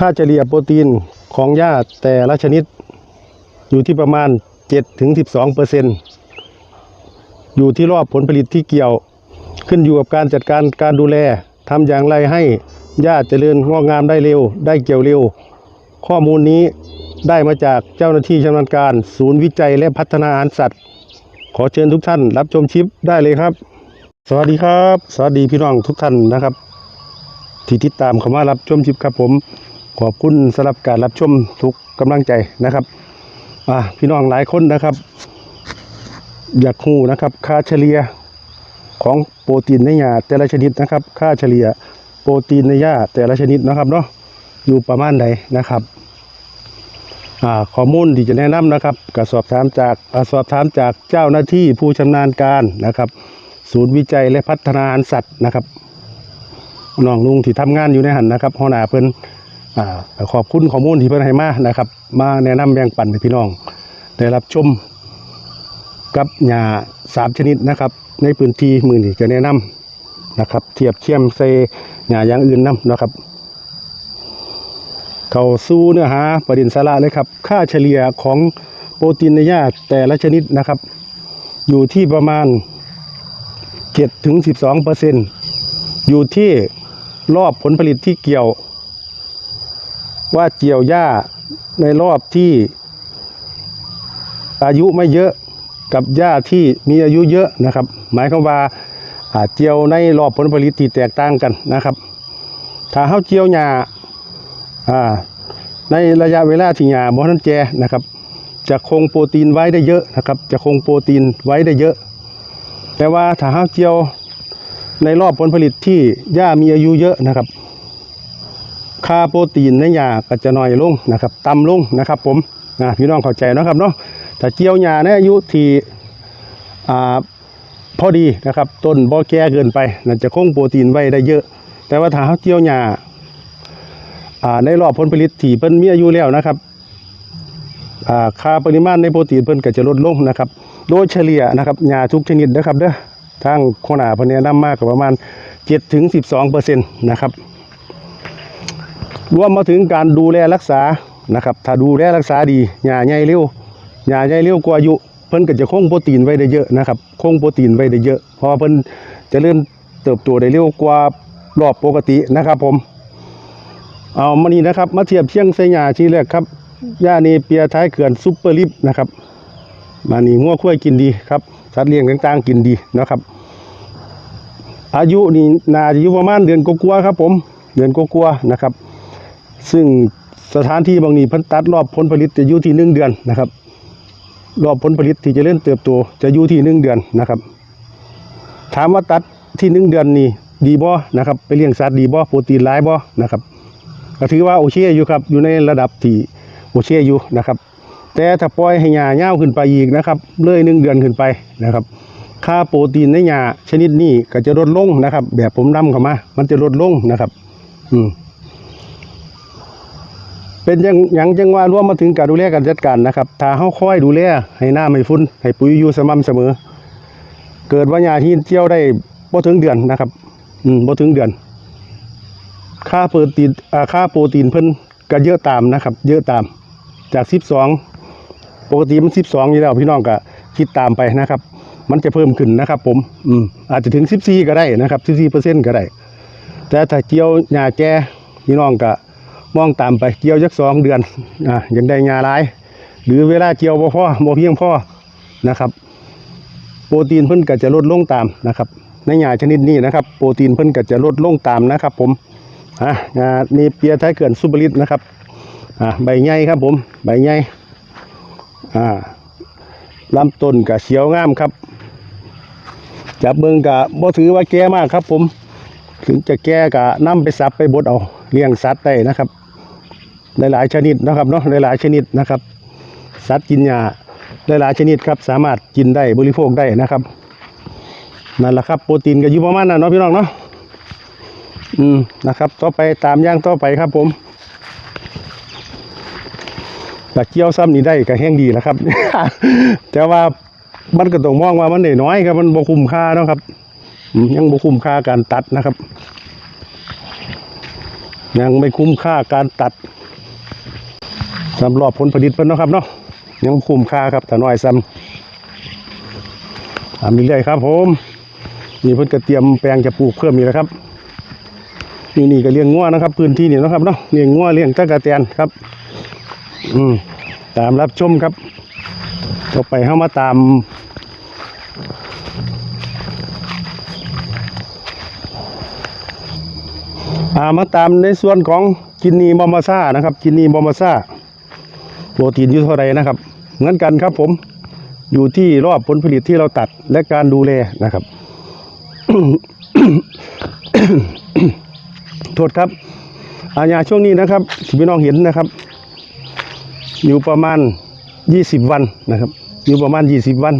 ค่าเฉลี่ยโปรตีนของหญ้าแต่ละชนิด อยู่ที่ประมาณ 7-12เปอร์เซ็นอยู่ที่รอบผลผลิตที่เกี่ยว ขึ้นอยู่กับการจัดการการดูแลทำอย่างไรให้หญ้าเจริญงอกงามได้เร็ว ได้เกี่ยวเร็ว ข้อมูลนี้ได้มาจากเจ้าหน้าที่ชำนาญการ ศูนย์วิจัยและพัฒนาอาหารสัตว์ ขอเชิญทุกท่านรับชมคลิปได้เลยครับ สวัสดีครับ สวัสดีพี่น้องทุกท่านนะครับ ที่ติดตามเข้ามารับชมคลิปครับผม ขอบคุณสำหรับการรับชมทุกกำลังใจนะครับอ่าพี่น้องหลายคนนะครับ อยากรู้นะครับ ค่าเฉลี่ยของโปรตีนในหญ้าแต่ละชนิดนะครับ ค่าเฉลี่ยโปรตีนในหญ้าแต่ละชนิดนะครับเนาะอยู่ประมาณใดนะครับอ่าข้อมูลที่จะแนะนำนะครับก็สอบถามจากสอบถามจากเจ้าหน้าที่ผู้ชำนาญการนะครับ ศูนย์วิจัยและพัฒนาสัตว์นะครับน้องลุงที่ทำงานอยู่ในหันนะครับหัวหน้าเพิ่น อ่าขอบคุณข้อมูลที่เพิ่นให้มานะครับ มาแนะนำแบ่งปันให้พี่น้อง ได้รับชมกับหญ้าสามชนิดนะครับ ในพื้นที่มือนี้จะแนะนำนะครับ เทียบเทียมใส่หญ้าอย่างอื่นนํนะครับ เข้าสู่เนื้อหาประเด็นสาระเลยครับ ค่าเฉลี่ยของโปรตีนในหญ้าแต่ละชนิดนะครับ อยู่ที่ประมาณ7ถึง12เปอร์เซ็นอยู่ที่รอบผลผลิตที่เกี่ยว ว่าเกี่ยวหญ้าในรอบที่ อายุไม่เยอะกับหญ้าที่มีอายุเยอะนะครับ หมายความว่าเจียวในรอบผลผลิตที่แตกต่างกันนะครับ ถ้าเฮาเจียวหญ้าในระยะเวลาที่หญ้าบ่ทันแก่นะครับ จะคงโปรตีนไว้ได้เยอะนะครับ จะคงโปรตีนไว้ได้เยอะ แต่ว่าถ้าหาเจียวในรอบผลผลิตที่หญ้ามีอายุเยอะนะครับ ค่าโปรตีนในหญ้าก็จะน้อยลงนะครับต่ำลงนะครับ ผมนะพี่น้องเข้าใจนะครับเนาะถ้าเจียวหญ้าในอายุที่อ่าพอดีนะครับต้นบ่แก่เกินไปนั่นจะคงโปรตีนไว้ได้เยอะ แต่ว่าถ้าหาเจียวหญ้าอ่าในรอบผลผลิตที่เพิ่นมีอายุแล้วนะครับอ่าค่าปริมาณในโปรตีนเพิ่นก็จะลดลงนะครับ โดยเฉลี่ยนะครับหญ้าทุกชนิดนะครับเด้อทางโคนาเพิ่นแนะนำมากกว่าประมาณ7ถึง12เปอร์เซ็นต์นะครับ รวมมาถึงการดูแลรักษานะครับ ถ้าดูแลรักษาดีหญ้าใหญ่เร็วหญ้าใหญ่เร็วกว่าอายุเพิ่นก็จะคงโปรตีนไว้ได้เยอะนะครับคงโปรตีนไว้ได้เยอะเพราะเพิ่นจะเริ่มเติบโตได้เร็วกว่ารอบปกตินะครับผมเอามานี่นะครับ มาเทียบเทียงใส่ยาชี้แรกครับยานีเปียท้ายเขื่อนซุปเปอร์ลิฟนะครับมานี่งัวคุ้ยกินดีครับสัตว์เลี้ยงต่างๆกินดีนะครับ อายุนี่นาจะอยู่ประมาณเดือนกว่าๆครับ ผม เดือนกว่าๆนะครับ ซึ่งสถานที่บางนี้พันตัดรอบผลผลิตจะอยู่ที่หนึ่งเดือนนะครับ รอบผลผลิตที่จะเล่นเติบโตจะอยู่ที่หนึ่งเดือนนะครับ ถามว่าตัดที่หนึ่งเดือนนี่ดีบ่นะครับไปเลี้ยงสัตว์ดีบ่โปรตีนหลายบ่นะครับก็ถือว่าโอเคอยู่ครับอยู่ในระดับที่โอเคอยู่นะครับ แต่ถ้าปล่อยให้หญ้าเน่าวขึ้นไปอีกนะครับเลยหนึ่งเดือนขึ้นไปนะครับ ค่าโปรตีนในหญ้าชนิดนี้ก็จะลดลงนะครับ แบบผมนำเข้ามา มันจะลดลงนะครับ อืม เป็นอยังยังจังว่ารวมมาถึงการดูแลการจัดการนะครับถ้าเฮาค่อยดูแลให้หน้ำให้ฝุ่นให้ปุ๋ยอยู่สม่ำเสมอ เกิดว่าหญ้าที่เจียวได้บ่ถึงเดือนนะครับ อืมบ่ถึงเดือน ค่าโปรตีนอ่าค่าโปรตีนเพิ่นก็เยอะตามนะครับ เยอะตาม จาก 12 ปกติมัน 12อยู่แล้วพี่น้องก็คิดตามไปนะครับ มันจะเพิ่มขึ้นนะครับ ผม อืมอาจจะถึง 14 ก็ได้นะครับ14%ก็ได้ แต่ถ้าเจียวหญ้าแก่พี่น้องก็ มองตามไปเจียวจัก2เดือนอ่ายังได้หญ้าหลาย หรือเวลาเจียวบ่พอบ่เพียงพอนะครับ โปรตีนเพิ่นก็จะลดลงตามนะครับในหญ้าชนิดนี้นะครับ โปรตีนเพิ่นก็จะลดลงตามนะครับ ผมอะงานี่เปียท้ายเขื่อนซุปเปอร์ลิตนะครับอะใบใหญ่ครับผมใบใหญ่อ่าลำต้นกับเขียวงามครับจับเบิ่งกับบ่ถือว่าแก่มากครับ ผม ถึงจะแก่กับนำไปสับไปบดเอา เลี้ยงสัตว์ได้นะครับ หลายๆชนิดนะครับเนาะหลายๆชนิดนะครับ สัตว์กินหญ้าหลายๆชนิดครับสามารถกินได้บริโภคได้นะครับนั่นแหละครับโปรตีนก็อยู่ประมาณนั้นเนาะพี่น้องเนาะอืมนะครับ ต่อไปตามย่างต่อไปครับผมถ้าเกี่ยวซ้ำนี่ได้ก็แห้งดีแล้วครับ แต่ว่ามันก็ต้องมองว่ามันได้น้อยครับมันบ่คุ้มค่าเนาะครับยังบ่คุ้มค่าการตัดนะครับ ยังไม่คุ้มค่าการตัดสำหรับผลผลิตเพิ่นนะครับเนาะยังคุ้มค่าครับถ้าน้อยซ้ำตามเรื่อยๆครับ ผมนี่เพิ่นก็เตรียมแปลงจะปลูกเพิ่มอีกแล้วครับนี่นี่ก็เลี้ยงงัวนะครับ พื้นที่นี่นะครับเนาะเลี้ยงงัวเลี้ยงตะกะแตนครับ อืมตามรับชมครับต่อไปเข้ามาตาม อ่ามาตามในส่วนของกินนีบอมาซ่านะครับ กินนีบอมาซ่าโปรตีนอยู่เท่าไรนะครับเหมือนกันครับผมอยู่ที่รอบผลผลิตที่เราตัดและการดูแลนะครับโทษครับ อาญาช่วงนี้นะครับที่พี่น้องเห็นนะครับ อยู่ประมาณ20วันนะครับ อยู่ประมาณ20วัน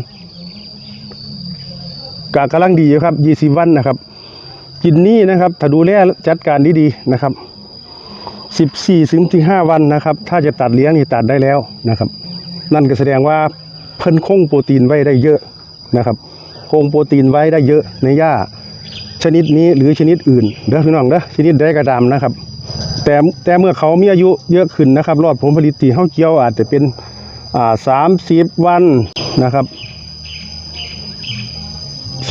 กากำลังดีอยู่ครับ20วันนะครับ กินนี่นะครับ ถ้าดูแลจัดการดีๆนะครับ14ถึงถึง5วันนะครับ ถ้าจะตัดเลี้ยงนี่ตัดได้แล้วนะครับ นั่นก็แสดงว่าเพิ่นคงโปรตีนไว้ได้เยอะนะครับคงโปรตีนไว้ได้เยอะในหญ้า ชนิดนี้หรือชนิดอื่นเด้อพี่น้องเด้อชนิดใดก็ตามนะครับ แต่แต่เมื่อเขามีอายุเยอะขึ้นนะครับ รอดผลผลิตที่เฮาเกี่ยวอาจจะเป็นอ่า30วันนะครับ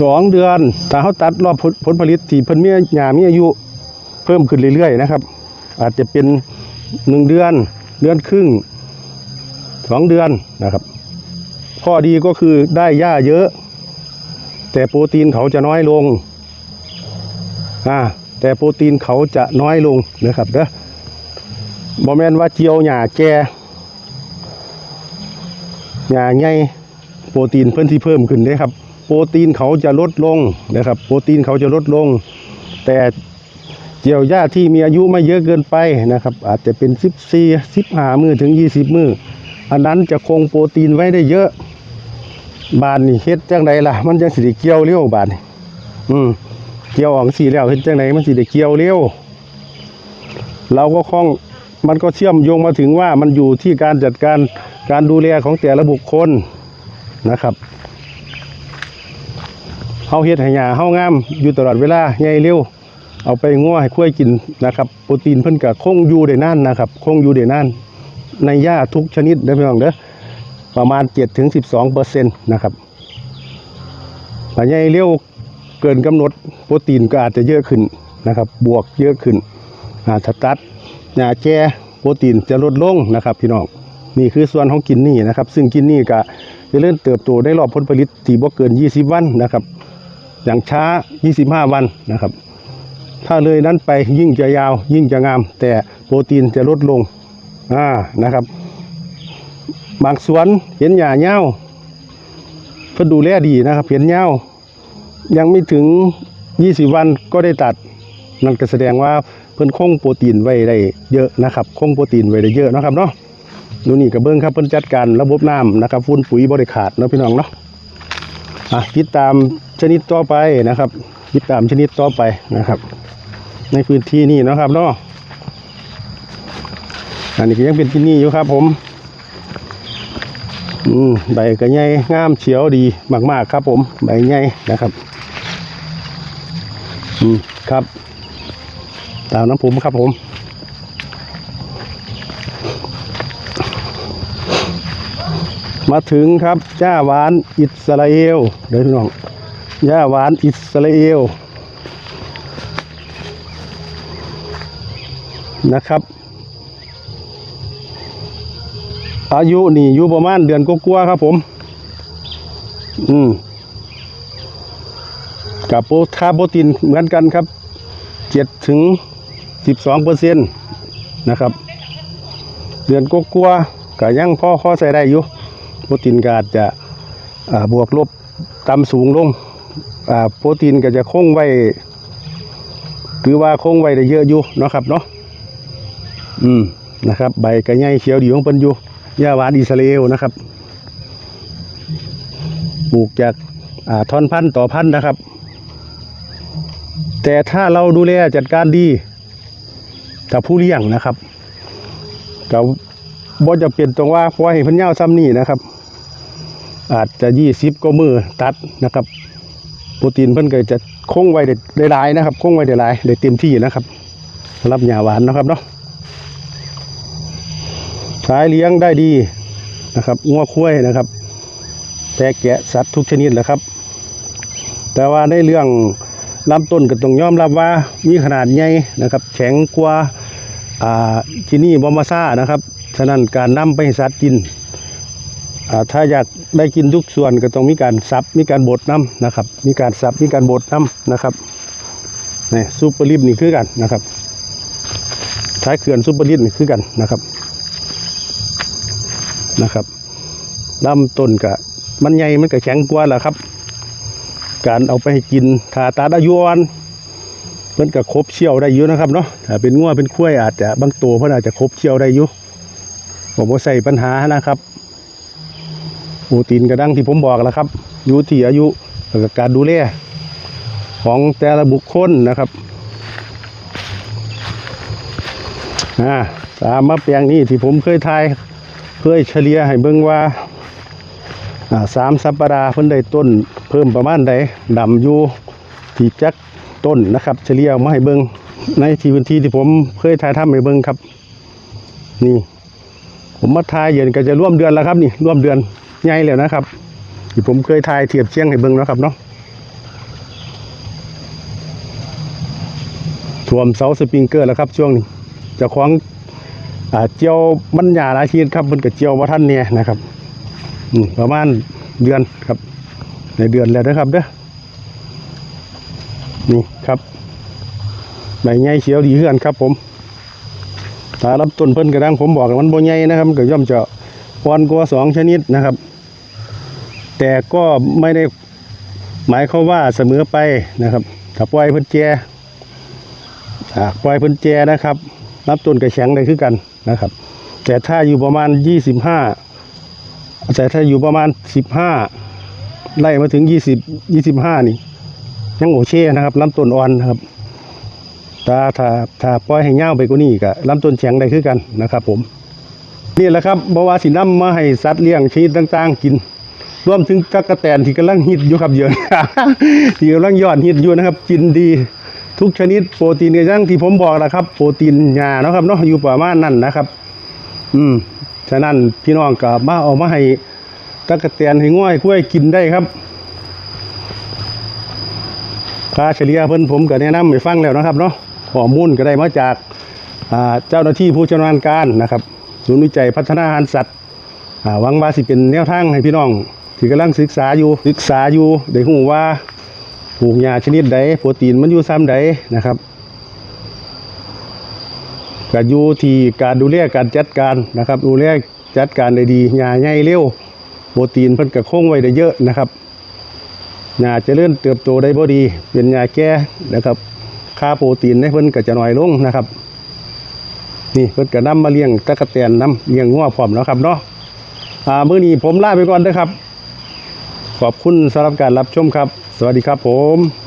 สองเดือนถ้าเขาตัดรอบผลผลผลิตที่เพิ่นมีหญ้ามีอายุเพิ่มขึ้นเรื่อยๆนะครับ อาจจะเป็นหนึ่งเดือนเดือนครึ่งสองเดือนนะครับ ข้อดีก็คือได้หญ้าเยอะ แต่โปรตีนเขาจะน้อยลงอ่าแต่โปรตีนเขาจะน้อยลงนะครับเด้อบอแมนว่าเจียวหญ้าแก่หญ้าใหญ่โปรตีนเพิ่นที่เพิ่มขึ้นเด้ครับ โปรตีนเขาจะลดลงนะครับ โปรตีนเขาจะลดลง แต่เจียวหญ้าที่มีอายุไม่เยอะเกินไปนะครับ อาจจะเป็น 14 15มือถึง 20 มืออันนั้นจะคงโปรตีนไว้ได้เยอะ บานนี่เฮ็ดจังไดล่ะ มันจังสิได้เกี่ยวเร็วบานนี่อืมเกี่ยวออกสีแล้วเฮ็ดจังไดมันสิได้เกี่ยวเร็วเราก็คล้องมันก็เชื่อมโยงมาถึงว่ามันอยู่ที่การจัดการการดูแลของแต่ละบุคคลนะครับ เฮาเฮ็ดให้หญ้าเฮางามอยู่ตลอดเวลาใหญ่เร็วเอาไปงัวให้คุ้ยกินนะครับโปรตีนเพิ่นก็คงอยู่ได้นานนะครับคงอยู่ได้นานในหญ้าทุกชนิดเด้อพี่น้องเด้อประมาณ7ถึง12เปอร์เซ็นต์นะครับถ้าใหญ่เร็วเกินกำหนดโปรตีนก็อาจจะเยอะขึ้นนะครับ บวกเยอะขึ้นอาถ้าตัดหญ้าแก่โปรตีนจะลดลงนะครับพี่น้องนี่คือส่วนของกินนี่นะครับ ซึ่งกินนี่ก็จะเริ่มเติบโตได้รอบผลผลิตที่บ่เกิน 20 วันนะครับ อย่างช้า 25 วันนะครับ ถ้าเลยนั้นไปยิ่งจะยาวยิ่งจะงาม แต่โปรตีนจะลดลงอ่านะครับบางสวนเห็นหญ้าเน่าเพื่อดูแลดีนะครับเห็นเน่ายังไม่ถึง 20 วันก็ได้ตัด นั่นก็แสดงว่าเพิ่นคงโปรตีนไว้ได้เยอะนะครับคงโปรตีนไว้ได้เยอะนะครับเนาะดูนี่กับเบิ้องครับเพิ่นจัดการระบบน้ำนะครับฟุ้นปุ๋ยบริขาดเนาะพี่น้องเนาะ อะติดตามชนิดต่อไปนะครับ ติดตามชนิดต่อไปนะครับ ในพื้นที่นี่นะครับเนาะอันนี้ก็ยังเป็นที่นี่อยู่ครับผม อืมใบก็ใหญ่งามเฉียวดีมาก ๆ ครับ ผมใบใหญ่นะครับ อืมครับ ตามน้ำผมครับผม มาถึงครับย่าหวานอิสราเอลเดี๋ยวพี่น้องย่าหวานอิสราเอลนะครับ อายุนี่อยู่ประมาณเดือนกว่าครับผม อืมกับโปรคาร์โบตินเหมือนกันครับเจ็ดถึงสิบสองเปอร์เซ็นต์นะครับ เดือนกว่าๆก็ยังพ่อข้อใส่ได้อยู่ โปรตีนก็อาจจะบวกลบต่ำสูงลงโปรตีนก็จะคงไว้คือว่าคงไว้ได้เยอะอยู่เนาะครับเนาะอืมนะครับ ใบกระไงเขียวดีของเพิ่นอยู่ยาหวานอิสราเอลนะครับปลูกจากาท่อนพันธุ์ต่อพันธุ์นะครับ แต่ถ้าเราดูแลจัดการดีกับผู้เลี้ยงนะครับกับบ่จะเปลี่ยนตรงว่าปล่อยให้เพิ่นยาซ้ำนี่นะครับ อาจจะยี่สิบก็มือตัดนะครับ โปรตีนเพิ่นก็จะคงไว้ได้หลายนะครับคงไว้ได้หลายได้เต็มที่นะครับสำหรับหญ้าหวานนะครับเนาะสายเลี้ยงได้ดีนะครับงัวคุ้ยนะครับแพะแกะสัตว์ทุกชนิดแหละครับ แต่ว่าในเรื่องลำต้นก็ต้องยอมรับว่ามีขนาดใหญ่นะครับ แข็งกว่าอ่าที่นี่บอมาซ่านะครับ ฉะนั้นการนำไปสัตว์กิน ถ้าอยากได้กินทุกส่วนก็ต้องมีการซับมีการบดน้ำนะครับ มีการซับมีการบดน้ำนะครับนี่ซูเปอร์ลิฟนี่คือกันนะครับท้ายเขื่อนซูเปอร์ลิฟนี่คือกันนะครับนะครับลำต้นกะมันใหญ่มันก็แข็งกว่าแหละครับ การเอาไปให้กินถ้าตาดายุอ่อนเพิ่นก็ครบเชี่ยวได้อยู่นะครับเนาะถ้าเป็นงัวเป็นคุ้ยอาจจะบางตัวเพิ่นอาจจะครบเชี่ยวได้อยู่ผมว่าใส่ปัญหานะครับ ปรตีนกระดังที่ผมบอกแล้วครับอยู่ที่อายุแล้วก็การดูแลของแต่ละบุคคลนะครับอ่าตามมาแปลงนี้ที่ผมเคยทายเคยเฉลี่ยให้เบิ่งว่าสามสัปดาห์เพิ่นได้ต้น เพิ่มประมาณใดดำอยู่ที่จักต้นนะครับ เฉลี่ยมาให้เบิงในที่พื้นที่ที่ผมเคยถ่ายทำให้เบิงครับ นี่ ผมมาถ่ายเย็นก็จะร่วมเดือนแล้วครับนี่ร่วมเดือน ใหญ่แล้วนะครับที่ผมเคยถ่ายเทียบเชียงให้เบิงแล้วครับเนาะท่วมเสาสปริงเกอร์แล้วครับ ช่วงนี้จะคล้าของอเจียวบรรยาหลายชนิดครับมันก็เจียวมาท่านเนี่ยนะครับประมาณเดือนครับ ในเดือนแล้วนะครับเด้อนี่ครับใบใหญ่เขียวดีเฮือนครับผมตารับต้นเพิ่นกระดังผมบอกวันโบใหญ่นะครับก็ย่อมจะอ่อนกว่าสองชนิดนะครับ แต่ก็ไม่ได้หมายความว่าเสมอไปนะครับถ้าปล่อยพิ่นแจอ่าปล่อยพิ่นแจนะครับรับต้นกระแข็งได้คือกันนะครับ แต่ถ้าอยู่ประมาณยี่สิบห้าแต่ถ้าอยู่ประมาณสิบห้าไล่มาถึงยี่สิบยี่สิบห้านี่ยังโอเคนะครับลำต้นอ่อนนะครับถ้าถ้าถ้าปล่อยให้เง่าไปกว่านี้ก็ลำต้นแข็งได้คือกันนะครับ ผมนี่แหละครับบาวาสินำมาให้สัตว์เลี้ยงชนิดต่าง ๆ กิน รวมถึงตั๊กแตนที่กำลังฮิตอยู่ครับเยอะที่กำลังยอดฮิตอยู่นะครับกินดีทุกชนิดโปรตีนกระยั่งที่ผมบอกนะครับ โปรตีนหญ้าเนาะครับเนาะอยู่ประมาณนั้นนะครับ อืมฉะนั้นพี่น้องก็มาเอามาให้ตะกะแตนให้ง่อยกล้วยกินได้ครับค่าเฉลี่ยเพิ่นผมก็แนะนำให้ฟังแล้วนะครับเนาะข้อมูลก็ได้มาจากเจ้าหน้าที่ผู้ชำนาญการนะครับศูนย์วิจัยพัฒนาอาหารสัตว์หวังว่าสิเป็นแนวทางให้พี่น้อง ที่กำลังศึกษาอยู่ศึกษาอยู่ได้ฮู้ว่าปลูกหญ้าชนิดใดโปรตีนมันอยู่ซ้ำใดนะครับก็อยู่ที่การดูแลการจัดการนะครับ ดูแลจัดการได้ดีหญ้าใหญ่เร็วโปรตีนเพิ่นก็คงไว้ได้เยอะนะครับหญ้าเจริญเติบโตได้บ่ดี เป็นหญ้าแก่นะครับค่าโปรตีนในเพิ่นก็จะน้อยลงนะครับ นี่เพิ่นก็นำมาเลี้ยงตะกะแตนนำเลี้ยงงัวพร้อมแล้วครับเนาะอ่ามื้อนี้ผมลาไปก่อนเด้อครับ ขอบคุณสำหรับการรับชมครับ สวัสดีครับผม